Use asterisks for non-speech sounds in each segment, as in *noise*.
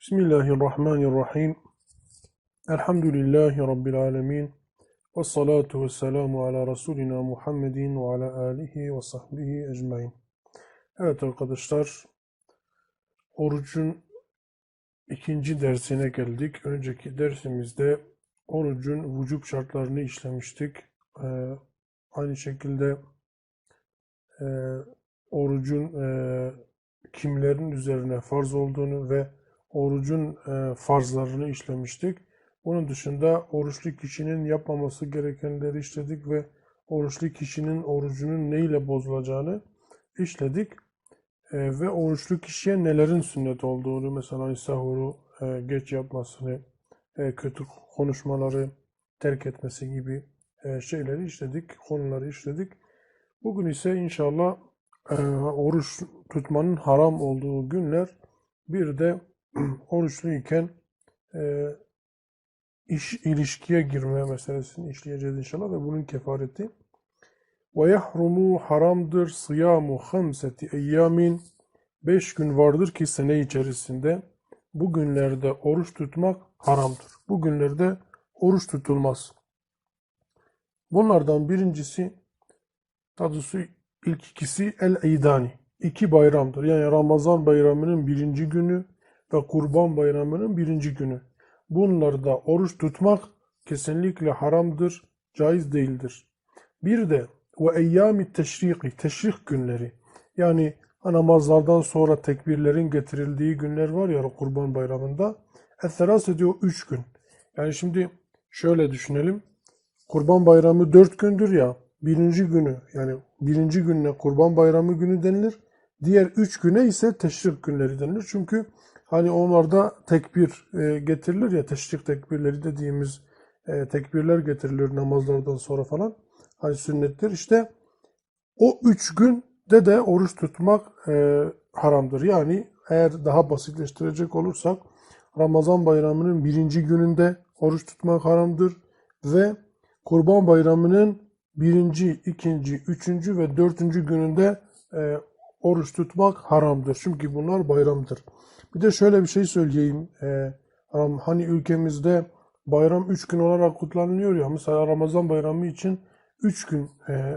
Bismillahirrahmanirrahim. Elhamdülillahi Rabbil alemin. Ve salatu ve selamu ala Resulina Muhammedin ve ala alihi ve sahbihi ecmain. Evet arkadaşlar, orucun ikinci dersine geldik. Önceki dersimizde orucun vücub şartlarını işlemiştik. Ee, aynı şekilde e, orucun e, kimlerin üzerine farz olduğunu ve orucun e, farzlarını işlemiştik. Bunun dışında oruçlu kişinin yapmaması gerekenleri işledik ve oruçlu kişinin orucunun neyle bozulacağını işledik. E, ve oruçlu kişiye nelerin sünnet olduğunu, mesela sahuru e, geç yapmasını, kötü konuşmaları terk etmesi gibi şeyleri işledik, konuları işledik. Bugün ise inşallah oruç tutmanın haram olduğu günler bir de *clears throat* oruçluyken e, iş ilişkiye girme meselesini işleyeceğiz inşallah ve bunun kefareti. Ve yahrumu haramdır sıyamu hamseti eyyamin beş gün vardır ki sene içerisinde bu günlerde oruç tutmak haramdır. Bu günlerde oruç tutulmaz. Bunlardan birincisi tadısı ilk ikisi el-İdani. iki bayramdır. Yani Ramazan bayramının birinci günü ve Kurban Bayramı'nın birinci günü. Bunlarda oruç tutmak kesinlikle haramdır, caiz değildir. Bir de ve eyyami teşriki, teşrik günleri. Yani namazlardan sonra tekbirlerin getirildiği günler var ya Kurban Bayramı'nda. Etheras ediyor üç gün. Yani şimdi şöyle düşünelim. Kurban Bayramı dört gündür ya. Birinci günü yani birinci gününe Kurban Bayramı günü denilir. Diğer üç güne ise teşrik günleri denilir. Çünkü Hani onlarda tekbir e, getirilir ya teşrik tekbirleri dediğimiz e, tekbirler getirilir namazlardan sonra falan. Hani sünnettir. İşte o üç günde de oruç tutmak e, haramdır. Yani eğer daha basitleştirecek olursak Ramazan bayramının birinci gününde oruç tutmak haramdır ve Kurban bayramının birinci, ikinci, üçüncü ve dördüncü gününde oruç tutmak haramdır. Çünkü bunlar bayramdır. Bir de şöyle bir şey söyleyeyim. Ee, hani ülkemizde bayram üç gün olarak kutlanılıyor ya. Mesela Ramazan bayramı için üç gün e,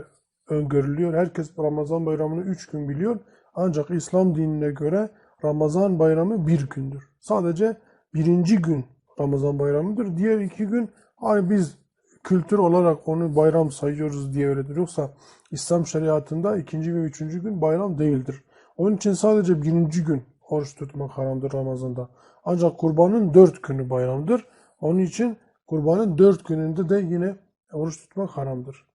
öngörülüyor. Herkes Ramazan bayramını üç gün biliyor. Ancak İslam dinine göre Ramazan bayramı bir gündür. Sadece birinci gün Ramazan bayramıdır. Diğer iki gün hani biz kültür olarak onu bayram sayıyoruz diye öyledir. Yoksa İslam şeriatında ikinci ve üçüncü gün bayram değildir. Onun için sadece birinci gün oruç tutmak haramdır Ramazan'da. Ancak kurbanın dört günü bayramdır. Onun için kurbanın dört gününde de yine oruç tutmak haramdır.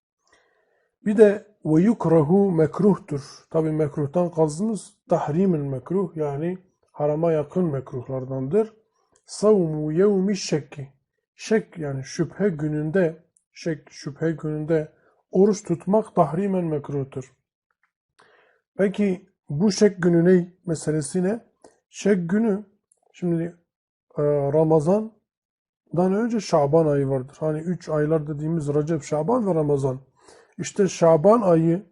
Bir de ve yukrahu mekruhtur. Tabi mekruhtan kastımız tahrimil mekruh yani harama yakın mekruhlardandır. Savmu yevmi şekki. Şek yani şüphe gününde, şek şüphe gününde oruç tutmak tahrimen mekruhtur. Peki bu şek günü ne meselesi ne? Şek günü şimdi e, Ramazan'dan önce Şaban ayı vardır. Hani üç aylar dediğimiz Recep, Şaban ve Ramazan. İşte Şaban ayı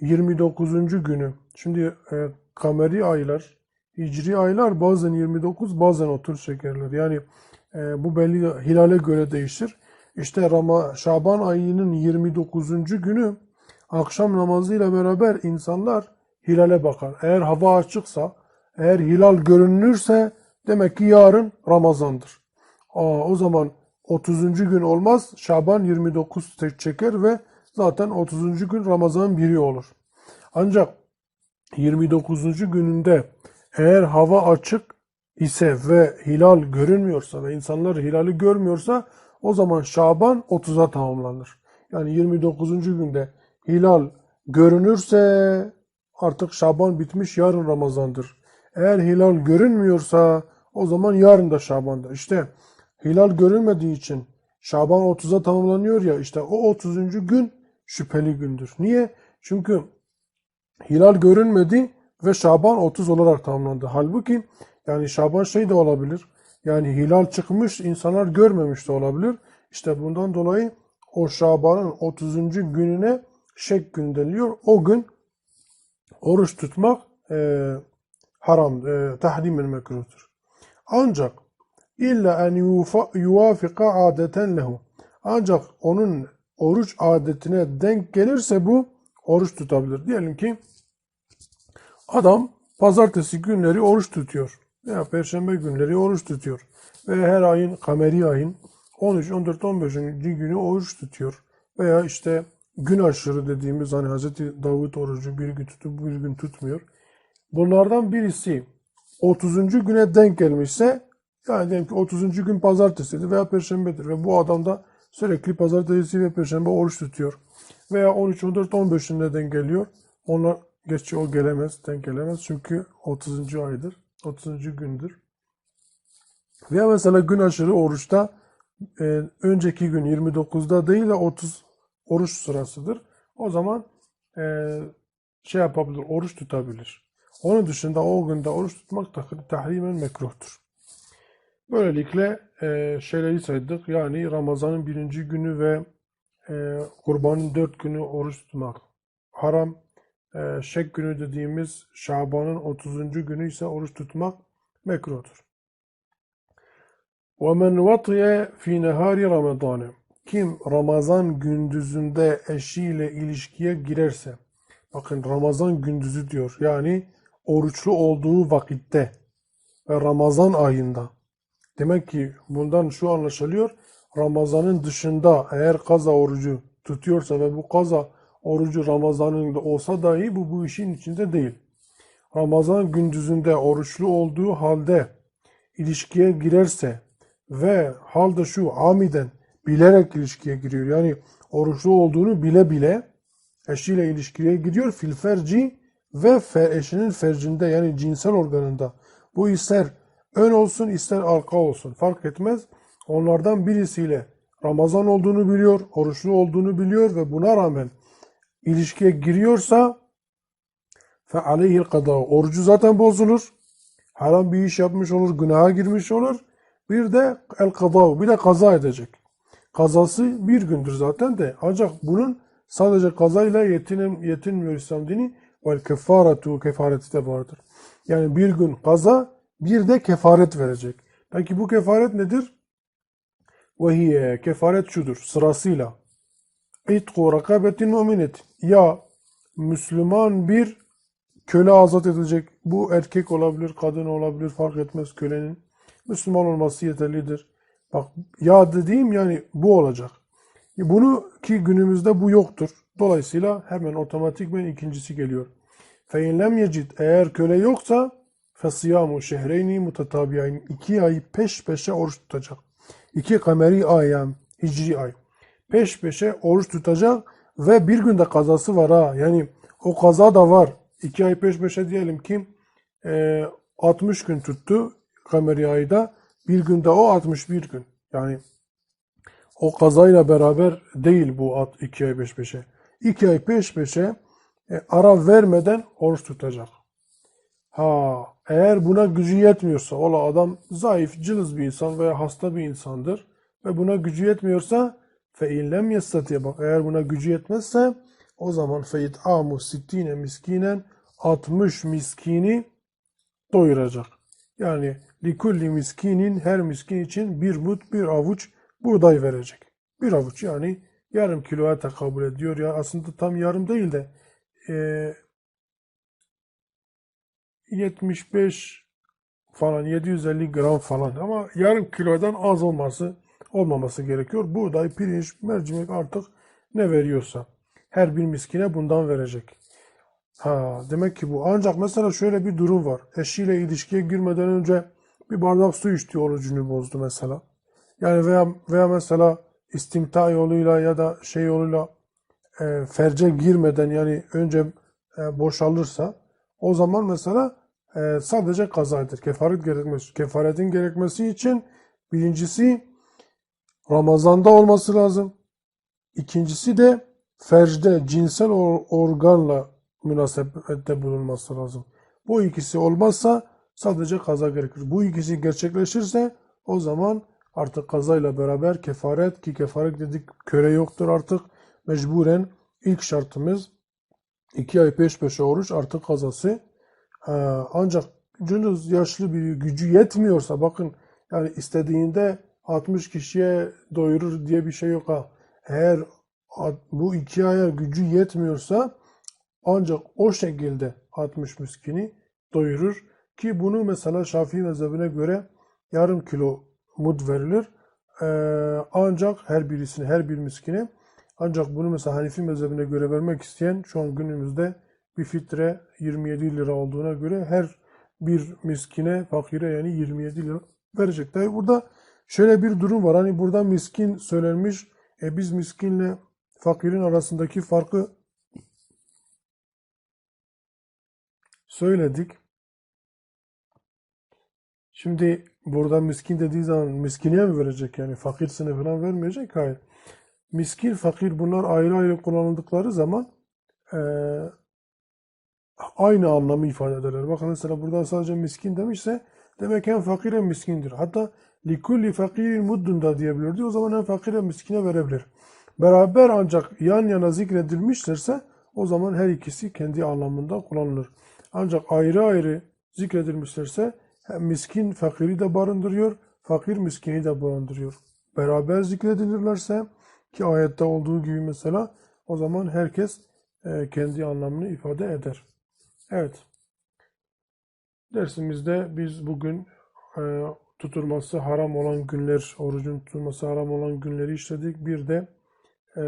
29. günü. Şimdi e, kameri aylar, hicri aylar bazen 29 bazen 30 çekerler. Yani e, bu belli hilale göre değişir. İşte Rama, Şaban ayının 29. günü akşam namazıyla beraber insanlar hilale bakar. Eğer hava açıksa, eğer hilal görünürse demek ki yarın Ramazan'dır. Aa, o zaman 30. gün olmaz. Şaban 29 çeker ve zaten 30. gün Ramazan biri olur. Ancak 29. gününde eğer hava açık ise ve hilal görünmüyorsa ve insanlar hilali görmüyorsa o zaman Şaban 30'a tamamlanır. Yani 29. günde hilal görünürse artık Şaban bitmiş yarın Ramazan'dır. Eğer hilal görünmüyorsa o zaman yarın da Şaban'dır. İşte hilal görünmediği için Şaban 30'a tamamlanıyor ya işte o 30. gün şüpheli gündür. Niye? Çünkü hilal görünmedi ve Şaban 30 olarak tamamlandı. Halbuki yani Şaban şey de olabilir. Yani hilal çıkmış insanlar görmemiş de olabilir. İşte bundan dolayı o Şaban'ın 30. gününe şek gün deniliyor. O gün oruç tutmak e, haram, e, tahrimen mekruhtur. Ancak illa en yuvafika adeten lehu. Ancak onun oruç adetine denk gelirse bu oruç tutabilir. Diyelim ki adam pazartesi günleri oruç tutuyor veya perşembe günleri oruç tutuyor ve her ayın kameri ayın 13, 14, 15. günü oruç tutuyor veya işte gün aşırı dediğimiz hani Hazreti Davut orucu bir gün tutup bir gün tutmuyor. Bunlardan birisi 30. güne denk gelmişse yani diyelim ki 30. gün pazartesidir veya perşembedir ve bu adam da sürekli pazartesi ve perşembe oruç tutuyor. Veya 13, 14, 15'inde denk geliyor. Onlar geçi o gelemez, denk gelemez çünkü 30. aydır, 30. gündür. Veya mesela gün aşırı oruçta e, önceki gün 29'da değil de 30 oruç sırasıdır. O zaman e, şey yapabilir, oruç tutabilir. Onun dışında o günde oruç tutmak tahrimen mekruhtur. Böylelikle e, şeyleri saydık. Yani Ramazan'ın birinci günü ve e, kurbanın dört günü oruç tutmak haram E, şek günü dediğimiz Şaban'ın 30. günü ise oruç tutmak mekruhtur. وَمَنْ وَطِيَ فِي نَهَارِ رَمَضَانِ Kim Ramazan gündüzünde eşiyle ilişkiye girerse, bakın Ramazan gündüzü diyor, yani oruçlu olduğu vakitte ve Ramazan ayında. Demek ki bundan şu anlaşılıyor, Ramazan'ın dışında eğer kaza orucu tutuyorsa ve bu kaza orucu Ramazan'ın olsa dahi bu bu işin içinde değil. Ramazan gündüzünde oruçlu olduğu halde ilişkiye girerse ve halde şu amiden bilerek ilişkiye giriyor. Yani oruçlu olduğunu bile bile eşiyle ilişkiye giriyor. Fil ferci ve fe, eşinin fercinde yani cinsel organında. Bu ister ön olsun ister arka olsun fark etmez. Onlardan birisiyle Ramazan olduğunu biliyor, oruçlu olduğunu biliyor ve buna rağmen ilişkiye giriyorsa fe aleyhil kada. Orucu zaten bozulur. Haram bir iş yapmış olur, günaha girmiş olur. Bir de el kada, bir de kaza edecek. Kazası bir gündür zaten de. Ancak bunun sadece kazayla yetinem, yetinmiyor İslam dini. Vel kefaretu kefareti de vardır. Yani bir gün kaza, bir de kefaret verecek. Peki bu kefaret nedir? Ve hiye kefaret şudur sırasıyla İtku rakabetin mu'minet. Ya Müslüman bir köle azat edecek. Bu erkek olabilir, kadın olabilir fark etmez kölenin. Müslüman olması yeterlidir. Bak ya dediğim yani bu olacak. Bunu ki günümüzde bu yoktur. Dolayısıyla hemen otomatikmen ikincisi geliyor. فَاِنْ lem yecid Eğer köle yoksa فَصِيَامُ şehreyni mutatabiyayn iki ay peş peşe oruç tutacak. İki kameri ayam, hicri ay. Peş peşe oruç tutacak ve bir günde kazası var ha. Yani o kaza da var. İki ay peş peşe diyelim ki e, 60 gün tuttu kameri ayda. Bir günde o 61 gün. Yani o kazayla beraber değil bu iki ay peş peşe. İki ay peş peşe e, ara vermeden oruç tutacak. Ha, eğer buna gücü yetmiyorsa, ola adam zayıf, cılız bir insan veya hasta bir insandır ve buna gücü yetmiyorsa fe in lem bak eğer buna gücü yetmezse o zaman fe it'amu sittine miskinen 60 miskini doyuracak. Yani likulli miskinin her miskin için bir mut bir avuç buğday verecek. Bir avuç yani yarım kiloya tekabül ediyor ya aslında tam yarım değil de e, 75 falan 750 gram falan ama yarım kilodan az olması olmaması gerekiyor. Buğday, pirinç, mercimek artık ne veriyorsa her bir miskine bundan verecek. Ha, demek ki bu. Ancak mesela şöyle bir durum var. Eşiyle ilişkiye girmeden önce bir bardak su içti orucunu bozdu mesela. Yani veya veya mesela istimta yoluyla ya da şey yoluyla e, ferce girmeden yani önce e, boşalırsa o zaman mesela e, sadece kazadır. Kefaret gerekmez. Kefaretin gerekmesi için birincisi Ramazan'da olması lazım. İkincisi de fercde cinsel or- organla münasebette bulunması lazım. Bu ikisi olmazsa sadece kaza gerekir. Bu ikisi gerçekleşirse o zaman artık kazayla beraber kefaret ki kefaret dedik köre yoktur artık. Mecburen ilk şartımız iki ay peş peşe oruç artık kazası. Ha, ancak cünüz yaşlı biri gücü yetmiyorsa bakın yani istediğinde 60 kişiye doyurur diye bir şey yok ha. Eğer bu iki aya gücü yetmiyorsa ancak o şekilde 60 miskini doyurur ki bunu mesela Şafii mezhebine göre yarım kilo mud verilir. Ee, ancak her birisine, her bir miskine ancak bunu mesela Hanefi mezhebine göre vermek isteyen şu an günümüzde bir fitre 27 lira olduğuna göre her bir miskine, fakire yani 27 lira verecek. Tabi burada şöyle bir durum var. Hani burada miskin söylenmiş. E biz miskinle fakirin arasındaki farkı söyledik. Şimdi burada miskin dediği zaman miskiniye mi verecek yani fakir sınıfına vermeyecek? Hayır. Miskin, fakir bunlar ayrı ayrı kullanıldıkları zaman eee, aynı anlamı ifade ederler. Bakın mesela burada sadece miskin demişse demek hem fakir hem miskindir. Hatta likulli fakirin muddun da diyebilirdi. O zaman hem fakir hem miskine verebilir. Beraber ancak yan yana zikredilmişlerse o zaman her ikisi kendi anlamında kullanılır. Ancak ayrı ayrı zikredilmişlerse miskin fakiri de barındırıyor, fakir miskini de barındırıyor. Beraber zikredilirlerse ki ayette olduğu gibi mesela o zaman herkes e, kendi anlamını ifade eder. Evet. Dersimizde biz bugün e, tutulması haram olan günler, orucun tutulması haram olan günleri işledik. Bir de e,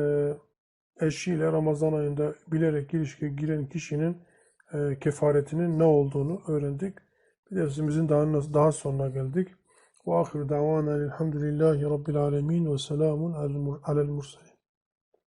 eşiyle Ramazan ayında bilerek ilişkiye giren kişinin e, kefaretinin ne olduğunu öğrendik. Bir dersimizin daha, daha sonuna geldik. Ve ahir davana elhamdülillahi rabbil alemin ve selamun alel murselin.